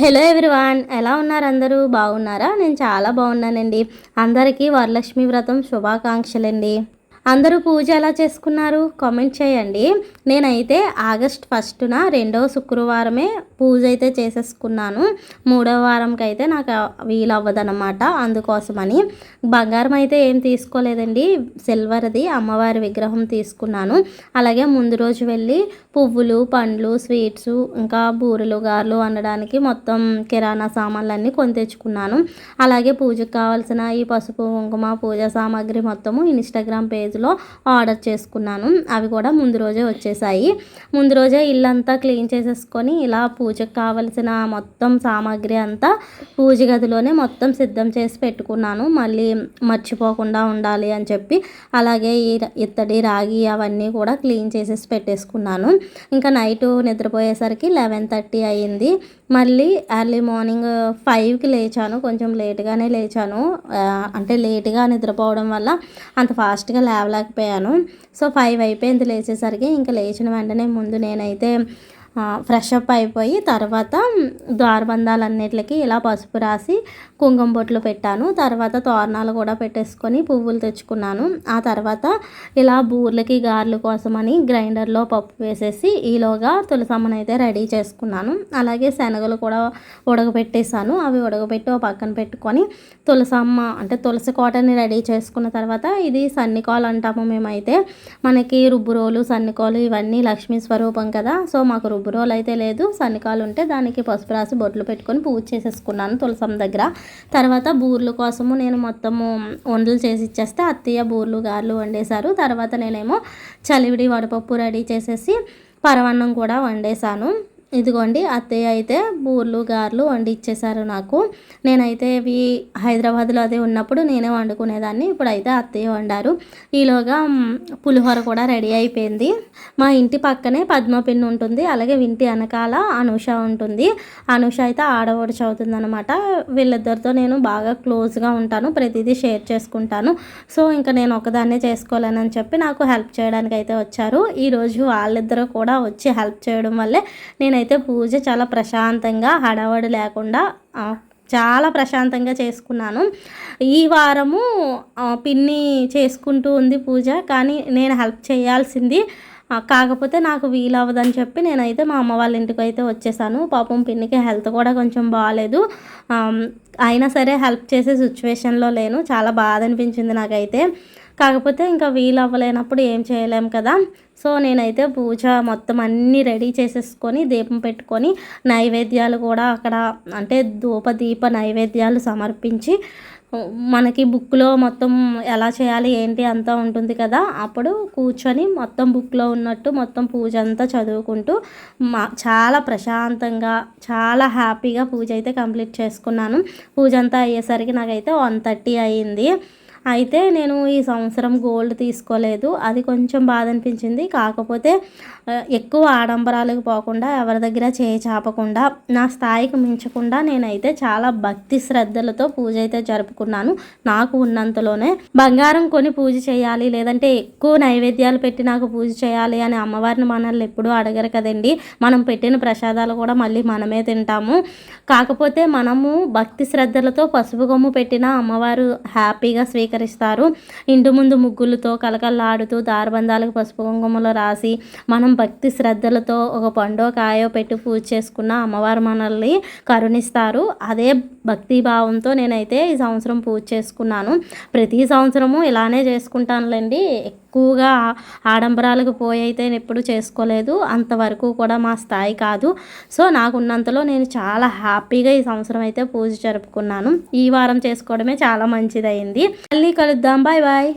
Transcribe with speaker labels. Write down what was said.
Speaker 1: Hello everyone ఎలా ఉన్నారు అందరూ? బాగున్నారా? నేను చాలా బాగున్నానండి. అందరికీ వరలక్ష్మి వ్రతం శుభాకాంక్షలండి. అందరూ పూజ ఎలా చేసుకున్నారు? కామెంట్ చేయండి. నేనైతే ఆగస్ట్ ఫస్ట్న రెండవ శుక్రవారమే పూజ అయితే చేసేసుకున్నాను. మూడవ వారంకి అయితే నాకు వీలు అవ్వదనమాట అందుకోసమని బంగారం అయితే ఏం తీసుకోలేదండి. సిల్వర్ది అమ్మవారి విగ్రహం తీసుకున్నాను. అలాగే ముందు రోజు వెళ్ళి పువ్వులు పండ్లు స్వీట్స్ ఇంకా బూరెలు గారెలు వండడానికి మొత్తం కిరాణా సామాన్లన్నీ కొని తెచ్చుకున్నాను. అలాగే పూజకు కావాల్సిన ఈ పసుపు కుంకుమ పూజ సామాగ్రి మొత్తము ఇన్స్టాగ్రామ్ పేజ్లో ఆర్డర్ చేసుకున్నాను. అవి కూడా ముందు రోజే వచ్చేసాయి. ముందు రోజే ఇల్లంతా క్లీన్ చేసేసుకొని ఇలా పూజ పూజకు కావలసిన మొత్తం సామాగ్రి అంతా పూజ గదిలోనే మొత్తం సిద్ధం చేసి పెట్టుకున్నాను. మళ్ళీ మర్చిపోకుండా ఉండాలి అని చెప్పి అలాగే ఈ ఇత్తడి రాగి అవన్నీ కూడా క్లీన్ చేసేసి పెట్టేసుకున్నాను. ఇంకా నైట్ నిద్రపోయేసరికి లెవెన్ థర్టీ అయ్యింది. మళ్ళీ ఎర్లీ మార్నింగ్ ఫైవ్కి లేచాను. కొంచెం లేట్గానే లేచాను. అంటే లేట్గా నిద్రపోవడం వల్ల అంత ఫాస్ట్గా లేవలేకపోయాను. సో ఫైవ్ అయిపోయింది లేచేసరికి. ఇంకా లేచిన వెంటనే ముందు నేనైతే ఫ్రెష్ అప్ అయిపోయి తర్వాత ద్వారబంధాలన్నిటికి ఇలా పసుపు రాసి కుంకుమ బొట్లు పెట్టాను. తర్వాత తోరణాలు కూడా పెట్టేసుకొని పువ్వులు తెచ్చుకున్నాను. ఆ తర్వాత ఇలా బూర్లకి గార్లు కోసమని గ్రైండర్లో పప్పు వేసేసి ఈలోగా తులసమ్మను అయితే రెడీ చేసుకున్నాను. అలాగే శనగలు కూడా ఉడకబెట్టేసాను అవి ఉడకబెట్టి ఒక పక్కన పెట్టుకొని తులసమ్మ అంటే తులసి కోటని రెడీ చేసుకున్న తర్వాత ఇది సన్నికాలు అంటాము మేమైతే. మనకి రుబ్బురోలు సన్నికాలు ఇవన్నీ లక్ష్మీ స్వరూపం కదా. సో మాకు రుబ్బురోలు అయితే లేదు. సన్నికాలు ఉంటే దానికి పసుపు రాసి బొట్లు పెట్టుకొని పూజ చేసేసుకున్నాను తులసం దగ్గర. తర్వాత బూర్లు కోసము నేను మొత్తము వండలు చేసి ఇచ్చేస్తే అత్తయ్య బూర్లు గారెలు వండేశారు. తర్వాత నేనేమో చలివిడి వడపప్పు రెడీ చేసేసి పరవన్నం కూడా వండేశాను. ఇదిగోండి అత్తయ్య అయితే బూర్లు గారెలు వండి ఇచ్చేసారు నాకు. నేనైతే ఇవి హైదరాబాద్లో అదే ఉన్నప్పుడు నేనే వండుకునేదాన్ని ఇప్పుడైతే అత్తయ్య వండారు. ఈలోగా పులిహోర కూడా రెడీ అయిపోయింది. మా ఇంటి పక్కనే పద్మపిన్ ఉంటుంది అలాగే ఇంటి వెనకాల అనుష ఉంటుంది. అనుష అయితే ఆడవాడు అవుతుంది అనమాట వీళ్ళిద్దరితో నేను బాగా క్లోజ్గా ఉంటాను ప్రతిదీ షేర్ చేసుకుంటాను. సో ఇంకా నేను ఒకదాన్నే చేసుకోలేనని చెప్పి నాకు హెల్ప్ చేయడానికి అయితే వచ్చారు. ఈరోజు వాళ్ళిద్దరూ కూడా వచ్చి హెల్ప్ చేయడం వల్లే నేను నేనైతే పూజ చాలా ప్రశాంతంగా హడావడి లేకుండా చాలా ప్రశాంతంగా చేసుకున్నాను. ఈ వారము పిన్ని చేసుకుంటూ ఉంది పూజ కానీ నేను హెల్ప్ చేయాల్సింది కాకపోతే నాకు వీలవ్వదని చెప్పి నేనైతే మా అమ్మ వాళ్ళ ఇంటికి అయితే వచ్చేసాను. పాపం పిన్నికి హెల్త్ కూడా కొంచెం బాగాలేదు అయినా సరే హెల్ప్ చేసే సిచ్యువేషన్లో లేను. చాలా బాధ అనిపించింది నాకైతే. కాకపోతే ఇంకా వీలు అవ్వలేనప్పుడు ఏం చేయలేం కదా. సో నేనైతే పూజ మొత్తం అన్నీ రెడీ చేసేసుకొని దీపం పెట్టుకొని నైవేద్యాలు కూడా అక్కడ అంటే ధూప దీప నైవేద్యాలు సమర్పించి మనకి బుక్లో మొత్తం ఎలా చేయాలి ఏంటి అంతా ఉంటుంది కదా. అప్పుడు కూర్చొని మొత్తం బుక్లో ఉన్నట్టు మొత్తం పూజ అంతా చదువుకుంటూ మా చాలా ప్రశాంతంగా చాలా హ్యాపీగా పూజ అయితే కంప్లీట్ చేసుకున్నాను. పూజ అంతా అయ్యేసరికి నాకైతే వన్ థర్టీ అయ్యింది. అయితే నేను ఈ సంవత్సరం గోల్డ్ తీసుకోలేదు. అది కొంచెం బాధ అనిపించింది కాకపోతే ఎక్కువ ఆడంబరాలకు పోకుండా ఎవరి దగ్గర చేయి చాపకుండా నా స్థాయికి మించకుండా నేనైతే చాలా భక్తి శ్రద్ధలతో పూజ అయితే జరుపుకున్నాను. నాకు ఉన్నంతలోనే బంగారం కొని పూజ చేయాలి లేదంటే ఎక్కువ నైవేద్యాలు పెట్టి నాకు పూజ చేయాలి అని అమ్మవారిని మనల్ని ఎప్పుడూ అడగరు కదండి. మనం పెట్టిన ప్రసాదాలు కూడా మళ్ళీ మనమే తింటాము. కాకపోతే మనము భక్తి శ్రద్ధలతో పసుపు కొమ్ము పెట్టిన అమ్మవారు హ్యాపీగా స్వీకరి స్వీకరిస్తారు. ఇంటి ముందు ముగ్గులతో కలకల్లాడుతూ దారబంధాలకు పసుపు కుంకుమలో రాసి మనం భక్తి శ్రద్ధలతో ఒక పండో కాయో పెట్టి పూజ చేసుకున్న అమ్మవారు మనల్ని కరుణిస్తారు. అదే భక్తి భావంతో నేనైతే ఈ సంవత్సరం పూజ చేసుకున్నాను. ప్రతి సంవత్సరము ఇలానే చేసుకుంటానులేండి. ఎక్కువగా ఆడంబరాలకు పోయి అయితే ఎప్పుడు చేసుకోలేదు. అంతవరకు కూడా మా స్థాయి కాదు. సో నాకున్నంతలో నేను చాలా హ్యాపీగా ఈ సంవత్సరం అయితే పూజ జరుపుకున్నాను. ఈ వారం చేసుకోవడమే చాలా మంచిదైంది మళ్ళీ కలుద్దాం. Bye bye